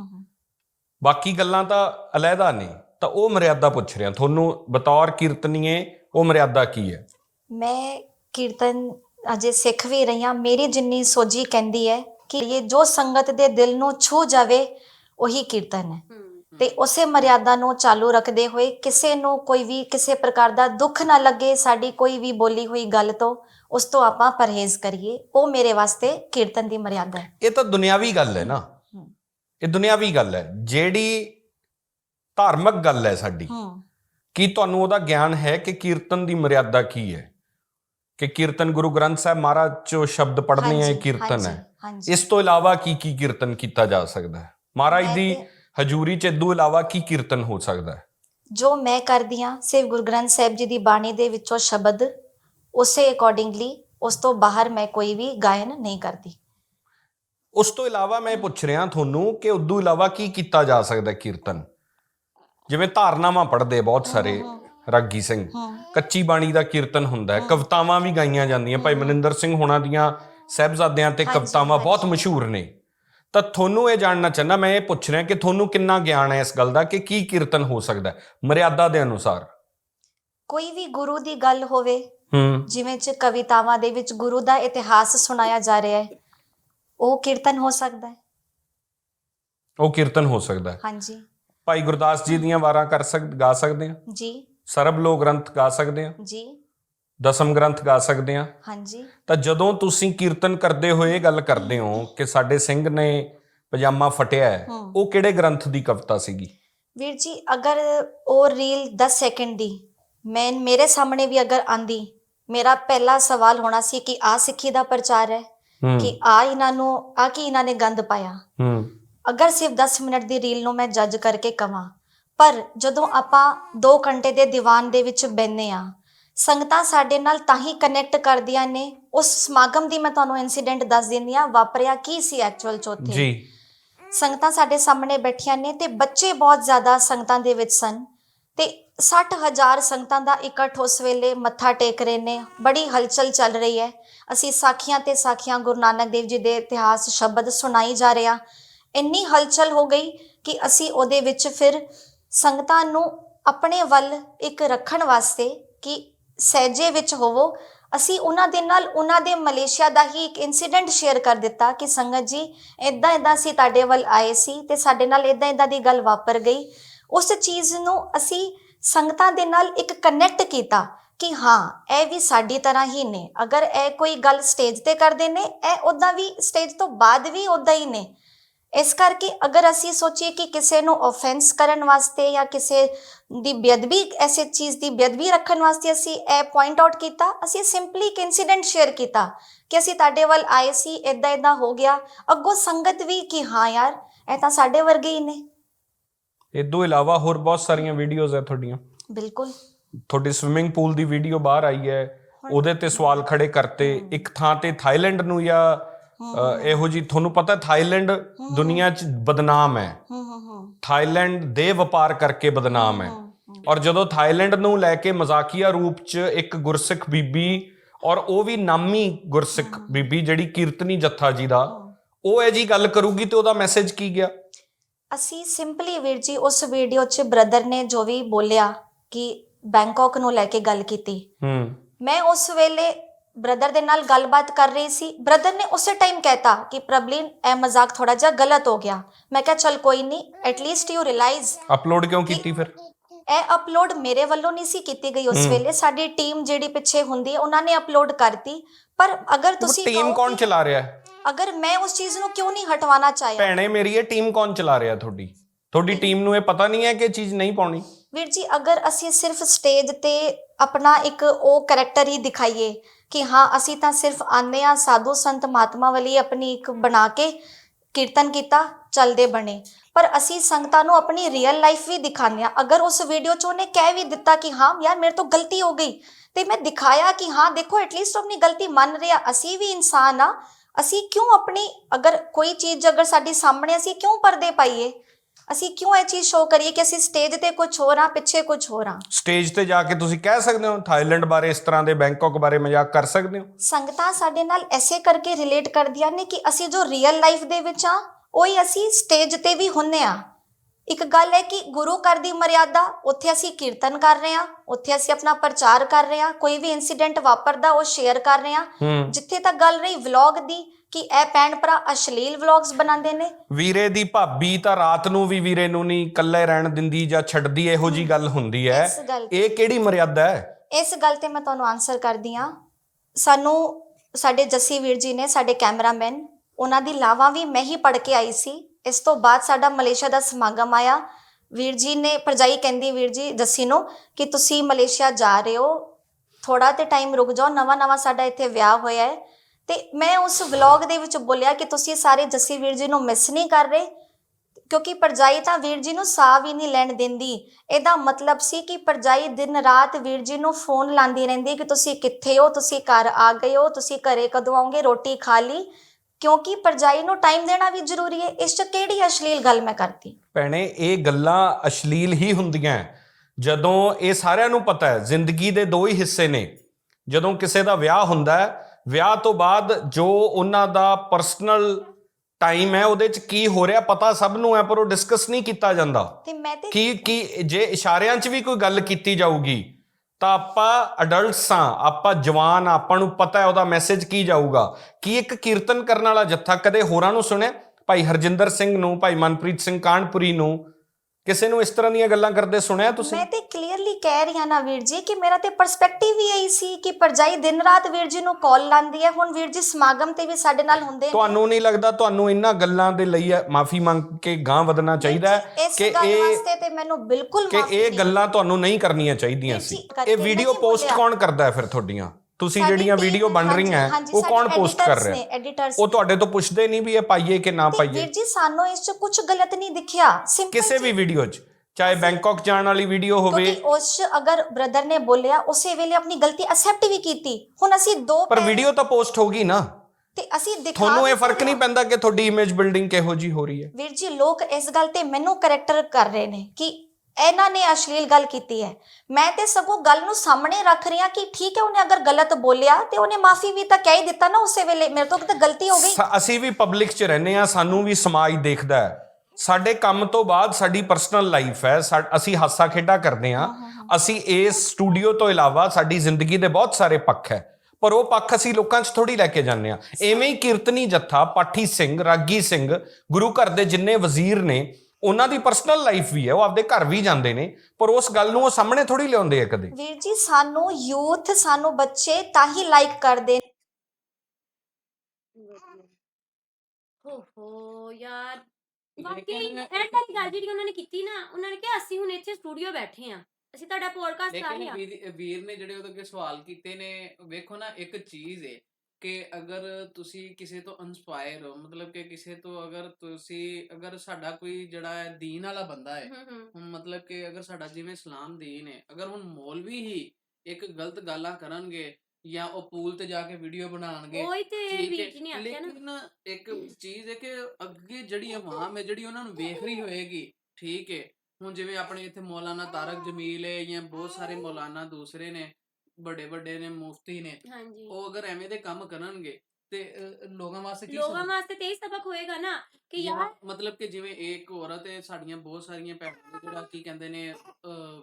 ਬਾਕੀ ਗੱਲਾਂ ਤਾਂ ਅਲੱਗਾ ਨੇ। ਤਾਂ ਉਹ ਮਰਿਆਦਾ ਪੁੱਛ ਰਿਹਾ ਤੁਹਾਨੂੰ ਬਤੌਰ ਕੀਰਤਨੀਏ ਉਹ ਮਰਿਆਦਾ ਕੀ ਹੈ? ਮੈਂ ਕੀਰਤਨ ਅਜੇ ਸਿੱਖ ਵੀ ਰਹੀ ਹਾਂ। ਮੇਰੀ ਜਿੰਨੀ ਸੋਝੀ ਕਹਿੰਦੀ ਹੈ ਕਿ ਇਹ ਜੋ ਸੰਗਤ ਦੇ ਦਿਲ ਨੂੰ ਛੂ ਜਾਵੇ ਉਹੀ ਕੀਰਤਨ ਹੈ। ਤੇ ਉਸੇ ਮਰਿਆਦਾ ਨੂੰ ਚਾਲੂ ਰੱਖਦੇ ਹੋਏ ਕਿਸੇ ਨੂੰ ਕੋਈ ਵੀ ਕਿਸੇ ਪ੍ਰਕਾਰ ਦਾ ਦੁੱਖ ਨਾ ਲੱਗੇ ਸਾਡੀ ਕੋਈ ਵੀ ਬੋਲੀ ਹੋਈ ਗੱਲ ਤੋਂ ਉਸ ਤੋਂ ਆਪਾਂ ਪਰਹੇਜ਼ ਕਰੀਏ। ਉਹ ਮੇਰੇ ਵਾਸਤੇ ਕੀਰਤਨ ਦੀ ਮਰਿਆਦਾ ਹੈ। ਇਹ ਤਾਂ ਦੁਨਿਆਵੀ ਗੱਲ ਹੈ ਨਾ। ਇਹ ਦੁਨਿਆਵੀ ਗੱਲ ਹੈ। ਜਿਹੜੀ ਧਾਰਮਿਕ ਗੱਲ ਹੈ ਸਾਡੀ। ਹੂੰ। ਕੀ ਤੁਹਾਨੂੰ ਉਹਦਾ ਗਿਆਨ ਹੈ ਕਿ ਕੀਰਤਨ ਦੀ ਮਰਿਆਦਾ ਕੀ ਹੈ? ਕਿ ਕੀਰਤਨ ਗੁਰੂ ਗ੍ਰੰਥ ਸਾਹਿਬ ਮਹਾਰਾਜ ਚੋਂ ਸ਼ਬਦ ਪੜ੍ਹਨੇ ਹੈ ਕੀਰਤਨ ਹੈ? ਇਸ ਤੋਂ ਇਲਾਵਾ ਕੀ ਕੀ ਕੀਰਤਨ ਕੀਤਾ ਜਾ ਸਕਦਾ ਹੈ? ਮਹਾਰਾਜ ਦੀ ਹਜ਼ੂਰੀ ਚ ਇਦੋਂ ਇਲਾਵਾ ਕੀ ਕੀਰਤਨ ਹੋ ਸਕਦਾ ਹੈ? ਜੋ ਮੈਂ ਕਰਦੀ ਹਾਂ ਸਿਰਫ ਗੁਰੂ ਗ੍ਰੰਥ ਸਾਹਿਬ ਜੀ ਦੀ ਬਾਣੀ ਦੇ ਵਿੱਚੋਂ ਸ਼ਬਦ ਉਸੇ ਅਕੋਰਡਿੰਗਲੀ ਉਸ ਤੋਂ ਬਾਹਰ ਮੈਂ ਕੋਈ ਵੀ ਗਾਇਨ ਨਹੀਂ ਕਰਦੀ। ਉਸ ਤੋਂ ਇਲਾਵਾ ਮੈਂ ਪੁੱਛ ਰਿਹਾ ਤੁਹਾਨੂੰ ਕਿ ਉਦੋਂ ਇਲਾਵਾ ਕੀ ਕੀਤਾ ਜਾ ਸਕਦਾ ਹੈ ਕੀਰਤਨ? ਜਿਵੇਂ ਧਾਰਨਾਵਾਂ ਪੜ੍ਹਦੇ ਬਹੁਤ ਸਾਰੇ ਰਾਗੀ ਸਿੰਘ। ਕੱਚੀ ਬਾਣੀ ਦਾ ਕੀਰਤਨ ਹੁੰਦਾ ਹੈ ਕਵਿਤਾਵਾਂ ਵੀ ਗਾਈਆਂ ਜਾਂਦੀਆਂ। ਭਾਈ ਮਨਿੰਦਰ ਸਿੰਘ ਹੋਣਾ ਦੀਆਂ ਸਹਿਬਜ਼ਾਦਿਆਂ ਤੇ ਕਵਿਤਾਵਾਂ ਬਹੁਤ। ਮਸ਼ਹੂਰ ਨੇ। ਤਾਂ ਤੁਹਾਨੂੰ ਇਹ ਜਾਣਨਾ ਚਾਹੁੰਦਾ ਮੈਂ ਇਹ ਪੁੱਛ ਰਿਹਾ ਕਿ ਤੁਹਾਨੂੰ ਕਿੰਨਾ ਗਿਆਨ ਹੈ ਇਸ ਗੱਲ ਦਾ ਕਿ ਕੀ ਕੀਰਤਨ ਹੋ ਸਕਦਾ ਹੈ ਮਰਿਆਦਾ ਦੇ ਅਨੁਸਾਰ? ਕੋਈ ਵੀ ਗੁਰੂ ਦੀ ਗੱਲ ਹੋਵੇ ਜਿਵੇਂ ਚ ਕਵਿਤਾਵਾਂ ਦੇ ਵਿੱਚ ਗੁਰੂ ਦਾ ਇਤਿਹਾਸ ਸੁਣਾਇਆ ਜਾ ਰਿਹਾ ਹੈ ਉਹ ਕੀਰਤਨ ਹੋ ਸਕਦਾ ਹੈ? ਉਹ ਕੀਰਤਨ ਹੋ ਸਕਦਾ ਹੈ। ਹਾਂਜੀ। ਭਾਈ ਗੁਰਦਾਸ ਜੀ ਦੀਆਂ ਵਾਰਾਂ ਕਰ ਸਕ ਗਾ ਸਕਦੇ ਹਾਂ? ਜੀ। ਸਰਬ ਲੋਕ ਗ੍ਰੰਥ ਗਾ ਸਕਦੇ ਹਾਂ? ਜੀ। ਦਸਮ ਗ੍ਰੰਥ ਗਾ ਸਕਦੇ ਹਾਂ? ਹਾਂਜੀ। ਤਾਂ ਜਦੋਂ ਤੁਸੀਂ ਕੀਰਤਨ ਕਰਦੇ ਹੋਏ ਇਹ ਗੱਲ ਕਰਦੇ ਹੋ ਕਿ ਸਾਡੇ ਸਿੰਘ ਨੇ ਪਜਾਮਾ ਫਟਿਆ ਹੈ। ਉਹ ਕਿਹੜੇ ਗ੍ਰੰਥ ਦੀ ਕਵਿਤਾ ਸੀਗੀ? ਵੀਰ ਜੀ ਅਗਰ ਉਹ ਰੀਲ 10 ਸੈਕਿੰਡ ਦੀ ਮੈਂ ਮੇਰੇ ਸਾਹਮਣੇ ਵੀ ਅਗਰ ਆਂਦੀ ਮੇਰਾ ਪਹਿਲਾ ਸਵਾਲ ਹੋਣਾ ਸੀ ਕਿ ਆ ਸਿੱਖੀ ਦਾ ਪ੍ਰਚਾਰ ਹੈ ਹੂੰ। ਕਿ ਆ ਇਹਨਾਂ ਨੂੰ ਆ ਕੀ ਇਹਨਾਂ ਨੇ ਗੰਦ ਪਾਇਆ? ਹੂੰ। ਅਗਰ ਸਿਰਫ 10 ਮਿੰਟ ਦੀ ਰੀਲ ਨੂੰ ਮੈਂ ਜੱਜ ਕਰਕੇ ਕਵਾਂ ਪਰ ਜਦੋਂ ਆਪਾਂ 2 ਘੰਟੇ ਦੇ ਦੀਵਾਨ ਦੇ ਵਿੱਚ ਬੈੰਨੇ ਆ ਸੰਗਤਾਂ ਸਾਡੇ ਨਾਲ ਤਾਂ ਹੀ ਕਨੈਕਟ ਕਰਦੀਆਂ ਨੇ ਉਸ ਸਮਾਗਮ ਦੀ ਮੈਂ ਤੁਹਾਨੂੰ ਇਨਸੀਡੈਂਟ ਦੱਸ ਦਿੰਦੀ ਆ ਵਾਪਰਿਆ ਕੀ ਸੀ ਐਕਚੁਅਲ ਚ ਉੱਥੇ ਜੀ। ਸੰਗਤਾਂ ਸਾਡੇ ਸਾਹਮਣੇ ਬੈਠੀਆਂ ਨੇ ਤੇ ਬੱਚੇ ਬਹੁਤ ਜ਼ਿਆਦਾ ਸੰਗਤਾਂ ਦੇ ਵਿੱਚ ਸਨ ਤੇ 60000 ਸੰਗਤਾਂ ਦਾ ਇਕੱਠ ਉਸ ਵੇਲੇ ਮੱਥਾ ਟੇਕ ਰਹੇ ਨੇ ਬੜੀ ਹਲਚਲ ਚੱਲ ਰਹੀ ਹੈ। ਅਸੀਂ ਸਾਖੀਆਂ ਤੇ ਸਾਖੀਆਂ ਗੁਰੂ ਨਾਨਕ ਦੇਵ ਜੀ ਦੇ ਇਤਿਹਾਸ ਸ਼ਬਦ ਸੁਣਾਈ ਜਾ ਰਿਹਾ ਇੰਨੀ ਹਲਚਲ ਹੋ ਗਈ ਕਿ ਅਸੀਂ ਉਹਦੇ ਵਿੱਚ ਫਿਰ ਸੰਗਤਾਂ ਨੂੰ ਆਪਣੇ ਵੱਲ ਇੱਕ ਰੱਖਣ ਵਾਸਤੇ ਕਿ ਸਹਿਜੇ ਵਿੱਚ ਹੋਵੋ। ਅਸੀਂ ਉਹਨਾਂ ਦੇ ਨਾਲ ਉਹਨਾਂ ਦੇ ਮਲੇਸ਼ੀਆ ਦਾ ਹੀ ਇੱਕ ਇਨਸੀਡੈਂਟ ਸ਼ੇਅਰ ਕਰ ਦਿੱਤਾ ਕਿ ਸੰਗਤ ਜੀ ਇਦਾਂ ਇਦਾਂ ਅਸੀਂ ਤੁਹਾਡੇ ਵੱਲ ਆਏ ਸੀ ਤੇ ਸਾਡੇ ਨਾਲ ਇਦਾਂ ਇਦਾਂ ਦੀ ਗੱਲ ਵਾਪਰ ਗਈ। ਉਸ ਚੀਜ਼ ਨੂੰ ਅਸੀਂ ਸੰਗਤਾਂ ਦੇ ਨਾਲ ਇੱਕ ਕਨੈਕਟ ਕੀਤਾ ਕਿ ਹਾਂ, ਇਹ ਵੀ ਸਾਡੀ ਤਰ੍ਹਾਂ ਹੀ ਨੇ। ਅਗਰ ਇਹ ਕੋਈ ਗੱਲ ਸਟੇਜ ਤੇ ਕਰਦੇ ਨੇ, ਇਹ ਉਦਾਂ ਵੀ ਸਟੇਜ ਤੋਂ ਬਾਅਦ ਵੀ ਉਦਾਂ ਹੀ ਨੇ। ਇਸ ਕਰਕੇ ਅਗਰ ਅਸੀਂ ਸੋਚੀਏ ਕਿ ਕਿਸੇ ਨੂੰ ਆਫੈਂਸ ਕਰਨ ਵਾਸਤੇ ਜਾਂ ਕਿਸੇ ਦੀ ਬੇਅਦਬੀ ਐਸੇ ਚੀਜ਼ ਦੀ ਬੇਅਦਬੀ ਰੱਖਣ ਵਾਸਤੇ ਅਸੀਂ ਇਹ ਪੁਆਇੰਟ ਆਊਟ ਕੀਤਾ ਅਸੀਂ ਸਿੰਪਲੀ ਇੱਕ ਇਨਸੀਡੈਂਟ ਸ਼ੇਅਰ ਕੀਤਾ ਕਿ ਅਸੀਂ ਤੁਹਾਡੇ ਵੱਲ ਆਏ ਸੀ ਇਦਾਂ ਇਦਾਂ ਹੋ ਗਿਆ। ਅੱਗੋਂ ਸੰਗਤ ਵੀ ਕਿ ਹਾਂ ਯਾਰ ਇਹ ਤਾਂ ਸਾਡੇ ਵਰਗੇ ਹੀ ਨੇ। ਇਦੋਂ ਇਲਾਵਾ ਹੋਰ ਬਹੁਤ ਸਾਰੀਆਂ ਵੀਡੀਓਜ਼ ਹੈ ਤੁਹਾਡੀਆਂ। ਬਿਲਕੁਲ। ਤੁਹਾਡੀ ਸਵਿਮਿੰਗ ਪੂਲ ਦੀ ਵੀਡੀਓ ਬਾਹਰ ਆਈ ਹੈ ਉਹਦੇ ਤੇ ਸਵਾਲ ਖੜੇ ਕਰਤੇ। ਇੱਕ ਥਾਂ ਤੇ ਥਾਈਲੈਂਡ ਨੂੰ ਜਾਂ ਅ, ਇਹੋ ਜੀ ਤੁਹਾਨੂੰ ਪਤਾ ਥਾਈਲੈਂਡ ਦੁਨੀਆ 'ਚ ਬਦਨਾਮ ਹੈ। ਹੂੰ ਹੂੰ ਹੂੰ। ਥਾਈਲੈਂਡ ਦੇ ਵਪਾਰ ਕਰਕੇ ਬਦਨਾਮ ਹੈ ਔਰ ਜਦੋਂ ਥਾਈਲੈਂਡ ਨੂੰ ਲੈ ਕੇ ਮਜ਼ਾਕੀਆ ਰੂਪ 'ਚ ਇੱਕ ਗੁਰਸਿੱਖ ਬੀਬੀ ਔਰ ਉਹ ਵੀ ਨਾਮੀ ਗੁਰਸਿੱਖ ਬੀਬੀ ਜਿਹੜੀ ਕੀਰਤਨੀ ਜੱਥਾ ਜੀ ਦਾ ਉਹ ਇਹ ਜੀ ਗੱਲ ਕਰੂਗੀ ਤੇ ਉਹਦਾ ਮੈਸੇਜ ਕੀ ਗਿਆ? ਅਸੀਂ ਸਿੰਪਲੀ ਵੀਰ ਜੀ ਉਸ ਵੀਡੀਓ 'ਚ ਬ੍ਰਦਰ ਨੇ ਜੋ ਵੀ ਬੋਲਿਆ ਕਿ ਬੈਂਕਾਕ ਨੂੰ ਲੈ ਕੇ ਗੱਲ ਕੀਤੀ। ਹੂੰ। ਮੈਂ ਉਸ ਵੇਲੇ ਬ੍ਰਦਰ ਦੇ ਨਾਲ ਗੱਲਬਾਤ ਕਰ ਰਹੀ ਸੀ। ਬ੍ਰਦਰ ਨੇ ਉਸੇ ਟਾਈਮ ਕਹਿਤਾ ਕਿ ਪ੍ਰਬਲੀਨ ਇਹ ਮਜ਼ਾਕ ਥੋੜਾ ਜਿਹਾ ਗਲਤ ਹੋ ਗਿਆ। ਮੈਂ ਕਿਹਾ ਚਲ ਕੋਈ ਨਹੀਂ ਐਟਲੀਸਟ ਯੂ ਰਿਅਲਾਈਜ਼ ਅਪਲੋਡ ਕਿਉਂ ਕੀਤੀ ਫਿਰ? ਇਹ ਅਪਲੋਡ ਮੇਰੇ ਵੱਲੋਂ ਨਹੀਂ ਸੀ ਕੀਤੀ ਗਈ। ਉਸ। ਵੇਲੇ ਸਾਡੀ ਟੀਮ ਜਿਹੜੀ ਪਿੱਛੇ ਹੁੰਦੀ ਹੈ ਉਹਨਾਂ ਨੇ ਅਪਲੋਡ ਕਰਤੀ। ਪਰ ਅਗਰ ਤੁਸੀਂ ਟੀਮ ਕੌਣ ਚਲਾ ਰਿਹਾ ਹੈ? ਅਗਰ ਮੈਂ ਉਸ ਚੀਜ਼ ਨੂੰ ਕਿਉਂ ਨਹੀਂ ਹਟਵਾਣਾ ਚਾਹਿਆ? ਭੈਣੇ ਮੇਰੀ ਇਹ ਟੀਮ ਕੌਣ ਚਲਾ ਰਿਹਾ ਤੁਹਾਡੀ? ਤੁਹਾਡੀ ਟੀਮ ਨੂੰ ਇਹ ਪਤਾ ਨਹੀਂ ਹੈ ਕਿ ਇਹ ਚੀਜ਼ ਨਹੀਂ ਪਾਉਣੀ। ਵੀਰ ਜੀ ਅਗਰ ਅਸੀਂ ਸਿਰਫ ਸਟੇਜ ਤੇ ਆਪਣਾ ਇੱਕ ਉਹ ਕੈਰੈਕਟਰ ਹੀ ਦਿਖਾਈਏ ਕਿ ਹਾਂ, ਅਸੀਂ ਤਾਂ ਸਿਰਫ ਆਂਦੇ ਆ ਸਾਧੂ ਸੰਤ ਮਹਾਤਮਾ ਵਾਲੀ ਆਪਣੀ ਇੱਕ ਬਣਾ ਕੇ ਕੀਰਤਨ ਕੀਤਾ, ਚਲਦੇ ਬਣੇ। ਪਰ ਅਸੀਂ ਸੰਗਤਾਂ ਨੂੰ ਆਪਣੀ ਰੀਅਲ ਲਾਈਫ ਵੀ ਦਿਖਾਉਂਦੇ ਆ ਅਗਰ ਉਸ ਵੀਡੀਓ 'ਚ ਉਹਨੇ ਕਹਿ ਵੀ ਦਿੱਤਾ ਕਿ ਹਾਂ, ਯਾਰ ਮੇਰੇ ਤੋਂ ਗਲਤੀ ਹੋ ਗਈ, ਤੇ ਮੈਂ ਦਿਖਾਇਆ ਕਿ ਹਾਂ, ਦੇਖੋ ਐਟਲੀਸਟ ਆਪਣੀ ਗਲਤੀ ਮੰਨ ਰਿਹਾ। ਅਸੀਂ ਵੀ ਇਨਸਾਨ ਆ ਅਸੀਂ ਕਿਉਂ ਆਪਣੀ, ਅਗਰ ਕੋਈ ਚੀਜ਼ ਅਗਰ ਸਾਡੇ ਸਾਹਮਣੇ ਅਸੀਂ ਕਿਉਂ ਪਰਦੇ ਪਾਈਏ? ਅਸੀਂ ਕਿਉਂ ਇਹ ਚੀਜ਼ ਸ਼ੋਅ ਕਰੀਏ ਕਿ ਅਸੀਂ ਸਟੇਜ ਤੇ ਕੁਝ ਹੋਰ ਆ ਪਿੱਛੇ ਕੁਝ ਹੋਰ ਆ ਸਟੇਜ ਤੇ ਜਾ ਕੇ ਤੁਸੀਂ ਕਹਿ ਸਕਦੇ ਹੋ ਥਾਈਲੈਂਡ ਬਾਰੇ ਇਸ ਤਰ੍ਹਾਂ ਦੇ ਬੈਂਕਾਕ ਬਾਰੇ ਮਜ਼ਾਕ ਕਰ ਸਕਦੇ ਹੋ? ਸੰਗਤਾਂ ਸਾਡੇ ਨਾਲ ਐਸੇ ਕਰਕੇ ਰਿਲੇਟ ਕਰਦੀਆਂ ਨੇ ਕਿ ਅਸੀਂ ਜੋ ਰੀਅਲ ਲਾਈਫ ਦੇ ਵਿੱਚ ਆ ਉਹੀ ਅਸੀਂ ਸਟੇਜ ਤੇ ਵੀ ਹੁੰਨੇ ਆ ਇੱਕ ਗੱਲ ਹੈ ਕਿ ਗੁਰੂ ਘਰ ਦੀ ਮਰਿਆਦਾ ਉੱਥੇ ਅਸੀਂ ਕੀਰਤਨ ਕਰ ਰਹੇ ਆ ਉੱਥੇ ਅਸੀਂ ਆਪਣਾ ਪ੍ਰਚਾਰ ਕਰ ਰਹੇ ਆ ਕੋਈ ਵੀ ਇਨਸੀਡੈਂਟ ਵਾਪਰਦਾ ਉਹ ਸ਼ੇਅਰ ਕਰ ਰਹੇ ਆ ਹੂੰ। ਜਿੱਥੇ ਤੱਕ ਗੱਲ ਰਹੀ ਵਲੌਗ ਦੀ ਕਿ ਇਹ ਭੈਣ ਭਰਾ ਅਸ਼ਲੀਲ ਵਲੌਗਸ ਬਣਾਉਂਦੇ ਨੇ? ਵੀਰੇ ਦੀ ਭਾਬੀ ਤਾਂ ਰਾਤ ਨੂੰ ਵੀ ਵੀਰੇ ਨੂੰ ਨਹੀਂ ਇਕੱਲੇ ਰਹਿਣ ਦਿੰਦੀ ਜਾਂ ਛੱਡਦੀ ਇਹੋ ਜੀ ਗੱਲ ਹੁੰਦੀ ਹੈ। ਇਸ ਗੱਲ ਇਹ ਕਿਹੜੀ ਮਰਿਆਦਾ ਹੈ? ਇਸ ਗੱਲ ਤੇ ਮੈਂ ਤੁਹਾਨੂੰ ਆਨਸਰ ਕਰਦੀ ਆ ਸਾਨੂੰ ਸਾਡੇ ਜੱਸੀ ਵੀਰ ਜੀ ਨੇ ਸਾਡੇ ਕੈਮਰਾਮੈਨ ਉਹਨਾਂ ਦੀ ਲਾਵਾਂ ਵੀ ਮੈਂ ਹੀ ਪੜ ਕੇ ਆਈ ਸੀ। ਇਸ ਤੋਂ ਬਾਅਦ ਸਾਡਾ ਮਲੇਸ਼ੀਆ ਦਾ ਸਮਾਗਮ ਆਇਆ। ਵੀਰ ਜੀ ਨੇ ਪਰਜਾਈ ਕਹਿੰਦੀ ਵੀਰ ਜੀ ਜੱਸੀ ਨੂੰ ਕਿ ਤੁਸੀਂ ਮਲੇਸ਼ੀਆ ਜਾ ਰਹੇ ਹੋ। ਥੋੜਾ ਤੇ ਟਾਈਮ ਰੁਕ ਜਾਓ। ਨਵਾਂ ਨਵਾਂ ਸਾਡਾ ਇੱਥੇ ਵਿਆਹ ਹੋਇਆ ਹੈ। ਤੇ ਮੈਂ ਉਸ ਵਲੌਗ ਦੇ ਵਿੱਚ ਬੋਲਿਆ ਕਿ ਤੁਸੀਂ ਸਾਰੇ ਜੱਸੀ ਵੀਰ ਜੀ ਨੂੰ ਮਿਸ ਨਹੀਂ ਕਰ ਰਹੇ, ਕਿਉਂਕਿ ਪਰਜਾਈ ਤਾਂ ਵੀਰ ਜੀ ਨੂੰ ਸਾਹ ਵੀ ਨਹੀਂ ਲੈਣ ਦਿੰਦੀ। ਇਹਦਾ ਮਤਲਬ ਸੀ ਕਿ ਪਰਜਾਈ ਦਿਨ ਰਾਤ ਵੀਰ ਜੀ ਨੂੰ ਫੋਨ ਲਾਉਂਦੀ ਰਹਿੰਦੀ ਕਿ ਤੁਸੀਂ ਕਿੱਥੇ ਹੋ, ਤੁਸੀਂ ਘਰ ਆ ਗਏ ਹੋ, ਤੁਸੀਂ ਘਰੇ ਕਦੋਂ ਆਉਂਗੇ ਰੋਟੀ ਖਾ ਲਈ। ਕਿਉਂਕਿ ਪਰਜਾਈ ਨੂੰ ਟਾਈਮ ਦੇਣਾ ਵੀ ਜ਼ਰੂਰੀ ਹੈ। ਇਸ 'ਚ ਕਿਹੜੀ ਅਸ਼ਲੀਲ ਗੱਲ ਮੈਂ ਕਰਤੀ ਭੈਣੇ, ਇਹ ਗੱਲਾਂ ਅਸ਼ਲੀਲ ਹੀ ਹੁੰਦੀਆਂ ਹੈ। ਜਦੋਂ ਇਹ ਸਾਰਿਆਂ ਨੂੰ ਪਤਾ ਹੈ ਜ਼ਿੰਦਗੀ ਦੇ ਦੋ ਹੀ ਹਿੱਸੇ ਨੇ। ਜਦੋਂ ਕਿਸੇ ਦਾ ਵਿਆਹ ਹੁੰਦਾ ਹੈ ਵਿਆਹ ਤੋਂ ਬਾਅਦ ਜੋ ਉਹਨਾਂ ਦਾ ਪਰਸਨਲ ਟਾਈਮ ਹੈ ਉਹਦੇ ਚ ਕੀ ਹੋ ਰਿਹਾ ਪਤਾ ਸਭ ਨੂੰ ਹੈ ਪਰ ਉਹ ਡਿਸਕਸ ਨਹੀਂ ਕੀਤਾ ਜਾਂਦਾ। ਤੇ ਮੈਂ ਤੇ ਕੀ ਕੀ ਜੇ ਇਸ਼ਾਰਿਆਂ 'ਚ ਵੀ ਕੋਈ ਗੱਲ ਕੀਤੀ ਜਾਊਗੀ ਤਾਂ ਆਪਾਂ ਅਡਲਟਸ ਹਾਂ ਆਪਾਂ ਜਵਾਨ ਆਪਾਂ ਨੂੰ ਪਤਾ ਹੈ ਉਹਦਾ ਮੈਸੇਜ ਕੀ ਜਾਊਗਾ। ਕੀ ਇੱਕ ਕੀਰਤਨ ਕਰਨ ਵਾਲਾ ਜੱਥਾ ਕਦੇ ਹੋਰਾਂ ਨੂੰ ਸੁਣਿਆ? ਭਾਈ ਹਰਜਿੰਦਰ ਸਿੰਘ ਨੂੰ ਭਾਈ ਮਨਪ੍ਰੀਤ ਸਿੰਘ ਕਾਨਪੁਰੀ ਨੂੰ ਕਿਸੇ ਨੂੰ ਇਸ ਤਰ੍ਹਾਂ ਦੀਆਂ ਗੱਲਾਂ ਕਰਦੇ ਸੁਣਿਆ ਤੁਸੀਂ ਮੈਂ ਤੇ ਕਲੀਅਰਲੀ ਕਹਿ ਰਹੀ ਹਾਂ ਨਾ ਵੀਰ ਜੀ ਕਿ ਮੇਰਾ ਤੇ ਪਰਸਪੈਕਟਿਵ ਹੀ ਇਹੀ ਸੀ ਕਿ ਪਰਜਾਈ ਦਿਨ ਰਾਤ ਵੀਰ ਜੀ ਨੂੰ ਕਾਲ ਲਾਉਂਦੀ ਹੈ ਹੁਣ ਵੀਰ ਜੀ ਸਮਾਗਮ ਤੇ ਵੀ ਸਾਡੇ ਨਾਲ ਹੁੰਦੇ ਨੇ ਤੁਹਾਨੂੰ ਨਹੀਂ ਲੱਗਦਾ ਤੁਹਾਨੂੰ ਇਹਨਾਂ ਗੱਲਾਂ ਦੇ ਲਈ ਮਾਫੀ ਮੰਗ ਕੇ ਗਾਂ ਵਧਣਾ ਚਾਹੀਦਾ ਹੈ ਇਸ ਕਿ ਗੱਲ ਇਹ ਵਾਸਤੇ ਤੇ ਮੈਨੂੰ ਬਿਲਕੁਲ ਕਿ ਮਾਫੀ ਇਹ। ਗੱਲਾਂ ਤੁਹਾਨੂੰ ਨਹੀਂ ਕਰਨੀਆਂ ਚਾਹੀਦੀਆਂ ਸੀ ਇਹ ਵੀਡੀਓ ਪੋਸਟ। ਕੌਣ ਕਰਦਾ ਹੈ ਫਿਰ ਤੁਹਾਡੀਆਂ ਤੁਸੀਂ ਸਾਡੀ ਜਿਹੜੀਆਂ team ਵੀਡੀਓ ਬਣ ਹਾਂਜੀ, ਰਹੀਆਂ ਹਾਂਜੀ, ਉਹ ਸਾਡੇ ਕੌਣ ਪੋਸਟ ਕਰ editors ਰਿਹਾ? ਨੇ, editors ਉਹ ਤੁਹਾਡੇ ਤੋਂ ਪੁੱਛਦੇ ਨਹੀਂ ਵੀ ਇਹ ਪਾਈਏ ਕਿ ਨਾ ਤੇ ਪਾਈਏ। ਵੀਰ ਜੀ ਸਾਨੂੰ ਇਸ 'ਚ ਕੁਝ ਗਲਤ ਨਹੀਂ ਦਿਖਿਆ ਸਿੰਪਲ ਕਿਸੇ ਵੀ ਵੀਡੀਓ 'ਚ ਚਾਹੇ ਬੈਂਕਾਕ ਜਾਣ ਵਾਲੀ ਵੀਡੀਓ ਹੋਵੇ। ਕਿਉਂਕਿ ਉਸ 'ਚ ਅਗਰ ਬ੍ਰਦਰ ਨੇ ਬੋਲਿਆ ਉਸੇ ਵੇਲੇ ਆਪਣੀ ਗਲਤੀ ਅਸੈਪਟ ਵੀ ਕੀਤੀ। ਹੁਣ ਅਸੀਂ ਦੋ ਪਰ ਵੀਡੀਓ ਤਾਂ ਪੋਸਟ ਹੋਗੀ ਨਾ। ਤੇ ਅਸੀਂ ਦਿਖਾ ਤੁਹਾਨੂੰ ਇਹ ਫ਼ਰਕ ਨਹੀਂ ਹਾਂ। ਪੈਂਦਾ ਕਿ ਤੁਹਾਡੀ ਇਮੇਜ ਬਿਲਡਿੰਗ ਕਿਹੋ ਜੀ ਹੋ ਰਹੀ ਹੈ। ਵੀਰ ਜੀ ਲੋਕ ਇਸ ਗੱਲ ਤੇ ਮੈਨੂੰ ਕਰੈਕਟਰ ਕਰ ਰਹੇ ਨੇ ਕਿ ਇਹਨਾਂ ਨੇ ਅਸ਼ਲੀਲ ਗੱਲ ਕੀਤੀ ਹੈ। ਮੈਂ ਤੇ ਸਗੋਂ ਗੱਲ ਨੂੰ ਸਾਹਮਣੇ ਰੱਖ ਰਹੀ ਹਾਂ ਕਿ ਠੀਕ ਹੈ ਉਹਨੇ ਅਗਰ ਗਲਤ ਬੋਲਿਆ ਤੇ ਉਹਨੇ ਮਾਫੀ ਵੀ ਤਾਂ ਕਹਿ ਹੀ ਦਿੱਤਾ ਨਾ ਉਸੇ ਵੇਲੇ। ਮੇਰੇ ਤੋਂ ਕਿਤੇ ਗਲਤੀ ਹੋ ਗਈ। ਸ- ਅਸੀਂ ਵੀ ਪਬਲਿਕ 'ਚ ਰਹਿੰਦੇ ਆ ਸਾਨੂੰ ਵੀ ਸਮਾਜ ਦੇਖਦਾ ਹੈ। ਸਾਡੇ ਕੰਮ ਤੋਂ ਬਾਅਦ ਸਾਡੀ ਪਰਸਨਲ ਲਾਈਫ ਹੈ। ਸਾ- ਅਸੀਂ ਹਾਸਾ ਖੇਡਾ ਕਰਦੇ ਆ ਅਸੀਂ ਇਸ ਸਟੂਡੀਓ ਤੋਂ ਇਲਾਵਾ ਸਾਡੀ ਜ਼ਿੰਦਗੀ ਦੇ ਬਹੁਤ ਸਾਰੇ ਪੱਖ ਹੈ। ਪਰ ਉਹ ਪੱਖ ਅਸੀਂ ਲੋਕਾਂ 'ਚ ਥੋੜੀ ਲੈ ਕੇ ਜਾਂਦੇ ਆ ਐਵੇਂ ਹੀ ਕੀਰਤਨੀ ਜੱਥਾ ਪਾਠੀ ਸਿੰਘ ਰਾਗੀ ਸਿੰਘ ਗੁਰੂ ਘਰ ਦੇ ਜਿੰਨੇ ਵਜ਼ੀਰ ਨੇ ਉਹਨਾਂ ਦੀ ਪਰਸਨਲ ਲਾਈਫ ਵੀ ਹੈ ਉਹ ਆਪਦੇ ਘਰ ਵੀ ਜਾਂਦੇ ਨੇ ਪਰ ਉਸ ਗੱਲ ਨੂੰ ਉਹ ਸਾਹਮਣੇ ਥੋੜੀ ਲਿਆਉਂਦੇ ਆ ਕਦੇ। ਵੀਰ ਜੀ ਸਾਨੂੰ ਯੂਥ ਸਾਨੂੰ ਬੱਚੇ ਤਾਂ ਹੀ ਲਾਈਕ ਕਰਦੇ ਹੋ ਹੋ ਯਾਰ ਵਾਕਈ ਇਹ ਤਾਂ ਗੱਲ ਜਿਹੜੀ ਉਹਨਾਂ ਨੇ ਕੀਤੀ ਨਾ ਉਹਨਾਂ ਨੇ ਕਿਹਾ ਅਸੀਂ ਹੁਣ ਇੱਥੇ ਸਟੂਡੀਓ ਬੈਠੇ ਆ ਅਸੀਂ ਤੁਹਾਡਾ ਪੋਡਕਾਸਟ ਕਰ ਰਹੇ ਆ ਵੀਰ ਵੀਰ ਨੇ ਜਿਹੜੇ ਉਹਦੇ ਅੱਗੇ ਸਵਾਲ ਕੀਤੇ ਨੇ ਵੇਖੋ ਨਾ ਇੱਕ ਚੀਜ਼ ਏ ਕਿ ਅਗਰ ਤੁਸੀਂ ਕਿਸੇ ਤੋਂ ਇਨਸਪਾਇਰ ਹੋ ਮਤਲਬ ਕਿ ਕਿਸੇ ਤੋਂ ਅਗਰ ਤੁਸੀਂ ਅਗਰ ਸਾਡਾ ਕੋਈ ਜਿਹੜਾ ਹੈ ਦੀਨ ਵਾਲਾ ਬੰਦਾ ਹੈ ਹੁਣ ਮਤਲਬ ਕਿ ਅਗਰ ਸਾਡਾ ਜਿਵੇਂ ਇਸਲਾਮ ਦੀਨ ਹੈ ਅਗਰ ਹੁਣ ਮੌਲਵੀ ਹੀ ਇੱਕ ਗਲਤ ਗੱਲਾਂ ਕਰਨਗੇ ਜਾਂ ਉਹ ਪੂਲ ਤੇ ਜਾ ਕੇ ਵੀਡੀਓ ਬਣਾਉਣਗੇ ਉਹੀ ਤੇ ਆਖਿਆ ਨਾ। ਲੇਕਿਨ ਇੱਕ ਚੀਜ਼ ਹੈ ਕਿ ਅੱਗੇ ਜਿਹੜੀ ਆਵਾਮ ਹੈ ਜਿਹੜੀ ਉਹਨਾਂ ਨੂੰ ਵੇਖ ਰਹੀ ਹੋਏਗੀ ਠੀਕ ਹੈ। ਹੁਣ ਜਿਵੇਂ ਆਪਣੇ ਇੱਥੇ ਮੌਲਾਨਾ ਤਾਰਕ ਜਮੀਲ ਹੈ ਜਾਂ ਬਹੁਤ ਸਾਰੇ ਮੌਲਾਨਾ ਦੂਸਰੇ ਨੇ ਵੱਡੇ ਵੱਡੇ ਨੇ ਮੁਫਤੀ ਨੇ ਹਾਂਜੀ। ਉਹ ਅਗਰ ਐਵੇਂ ਦੇ ਕੰਮ ਕਰਨਗੇ ਤੇ ਅ, ਲੋਕਾਂ ਵਾਸਤੇ ਕੀ ਲੋਕਾਂ ਸਬਕ- ਵਾਸਤੇ ਤੇ ਹੀ ਸਬਕ ਹੋਏਗਾ ਨਾ ਕਿ ਯਾਰ ਮਤਲਬ ਕਿ ਜਿਵੇਂ ਇੱਕ ਔਰਤ ਹੈ ਸਾਡੀਆਂ ਬਹੁਤ ਸਾਰੀਆਂ ਭੈਣਾਂ ਨੇ ਜਿਹੜਾ ਕੀ ਕਹਿੰਦੇ ਨੇ ਅ,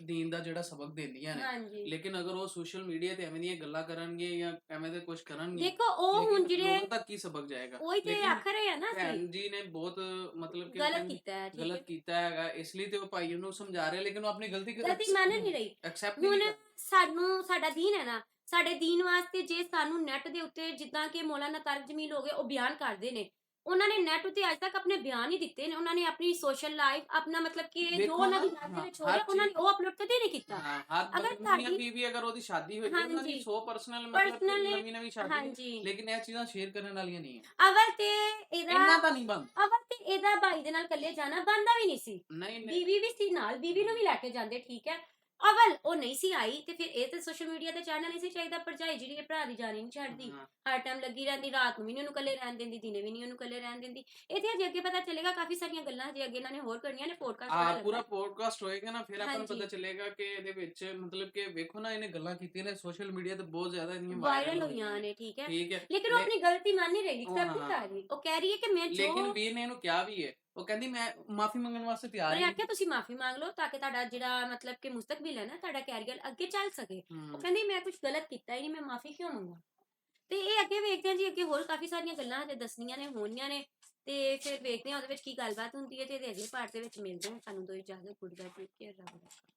ਦੀਨ ਦਾ ਜਿਹੜਾ ਸਬਕ ਦਿੰਦੀਆਂ ਨੇ। ਹਾਂਜੀ। ਲੇਕਿਨ ਅਗਰ ਉਹ ਸੋਸ਼ਲ ਮੀਡੀਆ ਤੇ ਐਵੇਂ ਦੀਆਂ ਗੱਲਾਂ ਕਰਨਗੇ ਜਾਂ ਐਵੇਂ ਦੇ ਕੁਝ ਕਰਨਗੇ ਦੇਖੋ ਉਹ ਹੁਣ ਜਿਹੜੇ ਲੋਕਾਂ ਤੱਕ ਕੀ ਸਬਕ ਜਾਏਗਾ? ਉਹੀ ਤੇ ਲੇਕਿਨ ਆਖ ਰਹੇ ਆ ਨਾ ਅਸੀਂ। ਭੈਣ ਜੀ ਨੇ ਬਹੁਤ ਮਤਲਬ ਕਿ ਗਲਤ ਕੀਤਾ ਹੈ ਠੀਕ ਗਲਤ ਹੈ। ਕੀਤਾ ਹੈਗਾ ਇਸ ਲਈ ਤੇ ਉਹ ਭਾਈ ਉਹਨੂੰ ਸਮਝਾ ਰਿਹਾ ਲੇਕਿਨ ਉਹ ਆਪਣੀ ਗਲਤੀ ਗਲਤੀ ਮੰਨ ਨਹੀਂ ਰਹੀ। ਐਕਸੈਪਟ ਹੁਣ ਨਹੀਂ ਸਾਨੂੰ ਸਾਡਾ ਦੀਨ ਹੈ ਨਾ ਸਾਡੇ ਦੀਨ ਵਾਸਤੇ ਜੇ ਸਾਨੂੰ ਨੈਟ ਦੇ ਉੱਤੇ ਜਿੱਦਾਂ ਕਿ ਮੌਲਾਨਾ ਤਾਰਕ ਜਮੀਲ ਹੋ ਗਏ ਉਹ ਬਿਆਨ ਕਰਦੇ ਨੇ। ਉਹਨਾਂ ਨੇ ਨੈਟ ਉਤੇ ਅੱਜ ਤੱਕ ਆਪਣੇ ਬਿਆਨ ਹੀ ਦਿੱਤੇ ਨੇ ਉਹਨਾਂ ਨੇ ਆਪਣੀ ਸੋਸ਼ਲ ਲਾਈਫ ਆਪਣਾ ਮਤਲਬ ਕਿ ਜੋ ਦੇਖੋ ਉਹਨਾਂ ਦੀ ਨਾ, ਲਾਈਫ ਦੇ ਹਾਂ, ਵਿੱਚ ਹੋ ਰਿਹਾ ਹਰ ਉਹਨਾਂ ਨੇ ਉਹ ਅਪਲੋਡ ਕਦੇ ਨਹੀਂ ਕੀਤਾ। ਹਾਂ ਹਰ ਅਗਰ ਤੁਹਾਡੀ- ਬੀਵੀ ਅਗਰ ਉਹਦੀ ਸ਼ਾਦੀ ਹੋਈ ਉਹਨਾਂ ਦੀ ਹਾਂਜੀ। 100 ਪਰਸਨਲ ਮਤਲਬ Personally, ਨਵੀਂ ਨਵੀਂ ਸ਼ਾਦੀ ਹਾਂਜੀ। ਲੇਕਿਨ ਇਹ ਚੀਜ਼ਾਂ ਸ਼ੇਅਰ ਕਰਨ ਵਾਲੀਆਂ ਨਹੀਂ ਹੈ। ਅਵਲ ਤੇ ਇੰਨਾ ਇਹਦਾ ਤਾਂ ਨਹੀਂ ਬੰਦ। ਅਵਲ ਤੇ ਇਹਦਾ ਭਾਈ ਦੇ ਨਾਲ ਇਕੱਲੇ ਜਾਣਾ ਬੰਦਾ ਵੀ ਨਹੀਂ ਸੀ। ਨਹੀਂ ਨਹੀਂ। ਬੀਵੀ ਵੀ ਸੀ ਨਾਲ ਬੀਵੀ ਨੂੰ ਵੀ ਲੈ ਕੇ ਜਾਂਦੇ ਠੀਕ ਹੈ। ਅਵਲ ਉਹ ਨਹੀਂ ਸੀ ਆਈ ਤੇ ਫਿਰ ਇਹ ਤੇ ਸੋਸ਼ਲ ਮੀਡੀਆ ਤੇ ਚੈਨਲ ਨਹੀਂ ਸੀ ਚਾਹੀਦਾ ਭਰਜਾਈ ਜਿਹੜੀ ਇਹ ਭਰਾ ਦੀ ਜਾਣੀ ਨਹੀਂ ਛੱਡਦੀ। ਹਰ ਟਾਈਮ ਲੱਗੀ ਰਹਿੰਦੀ ਰਾਤ ਨੂੰ ਵੀ ਨਹੀਂ ਉਹਨੂੰ ਰਹਿਣ ਦਿੰਦੀ ਦਿਨੇ ਵੀ ਨਹੀਂ ਉਹਨੂੰ ਇਕੱਲੇ ਰਹਿਣ ਦਿੰਦੀ। ਇੱਥੇ ਅਜੇ ਅੱਗੇ ਪਤਾ ਚੱਲੇਗਾ ਕਾਫੀ ਸਾਰੀਆਂ ਗੱਲਾਂ ਜੇ ਅੱਗੇ ਇਹਨਾਂ ਨੇ ਹੋਰ ਕਰਨੀਆਂ ਨੇ ਆ ਪੋਡਕਾਸਟ ਪੂਰਾ ਪੋਡਕਾਸਟ ਹੋਏਗਾ ਨਾ ਫਿਰ ਆਪਾਂ ਨੂੰ। ਪਤਾ ਚੱਲੇਗਾ ਕਿ ਇਹਦੇ ਵਿੱਚ ਮਤਲਬ ਕਿ ਵੇਖੋ ਨਾ ਇਹਨੇ ਗੱਲਾਂ ਕੀਤੀਆਂ ਨੇ ਸੋਸ਼ਲ ਮੀਡੀਆ ਤੇ ਬਹੁਤ ਜ਼ਿਆਦਾ ਇਹਦੀਆਂ ਵਾਇਰਲ ਹੋਈਆਂ ਨੇ। ਠੀਕ ਹੈ। ਲੇਕਿਨ ਉਹ ਆਪਣੀ ਗਲਤੀ ਮੰਨ ਨਹੀਂ ਰਹੀ ਉਹ ਐਕਸੈਪਟ। ਕਰ ਰਹੀ। ਉਹ ਕਹਿ ਰਹੀ ਹੈ ਕਿ ਮੈਂ ਜੋ ਲੇਕਿਨ ਵੀਰ ਨੇ ਇਹਨੂੰ ਕਿਹਾ ਵੀ ਹੈ। ਉਹ ਕਹਿੰਦੀ ਮੈਂ ਮਾਫੀ ਮੰਗਣ ਵਾਸਤੇ ਤਿਆਰ ਹਾਂ। ਆਖਿਆ ਤੁਸੀਂ ਮਾਫੀ ਮੰਗ ਲਓ ਤਾਂ ਕਿ ਤੁਹਾਡਾ ਜਿਹੜਾ ਮਤਲਬ ਕਿ ਮੁਸਤਕਬਲ ਹੈ ਨਾ ਤੁਹਾਡਾ ਕੈਰੀਅਰ ਅੱਗੇ ਚੱਲ ਸਕੇ। ਉਹ ਕਹਿੰਦੀ ਮੈਂ ਕੁਝ ਗਲਤ ਕੀਤਾ ਹੀ ਨਹੀਂ, ਮੈਂ ਮਾਫੀ ਕਿਉਂ ਮੰਗਾਂ? ਤੇ ਇਹ ਅੱਗੇ ਵੇਖਦੇ ਹਾਂ ਜੀ, ਅੱਗੇ ਹੋਰ ਕਾਫੀ ਸਾਰੀਆਂ ਗੱਲਾਂ ਹਜੇ ਦੱਸਣੀਆਂ ਨੇ, ਹੋਣੀਆਂ ਨੇ। ਤੇ ਫਿਰ ਵੇਖਦੇ ਹਾਂ ਉਹਦੇ ਵਿੱਚ ਕੀ ਗੱਲਬਾਤ ਹੁੰਦੀ ਹੈ ਤੇ ਇਹਦੇ ਅਗਲੇ ਪਾਰਟ ਦੇ ਵਿੱਚ ਮਿਲਦੇ ਹਾਂ। ਸਾਨੂੰ ਦੋ ਇਜਾਜ਼ਤ ਗੁੱਡ ਬਾਏ ਟੇਕ ਕੇਅਰ ਰੱਬ ਰੱਖਾ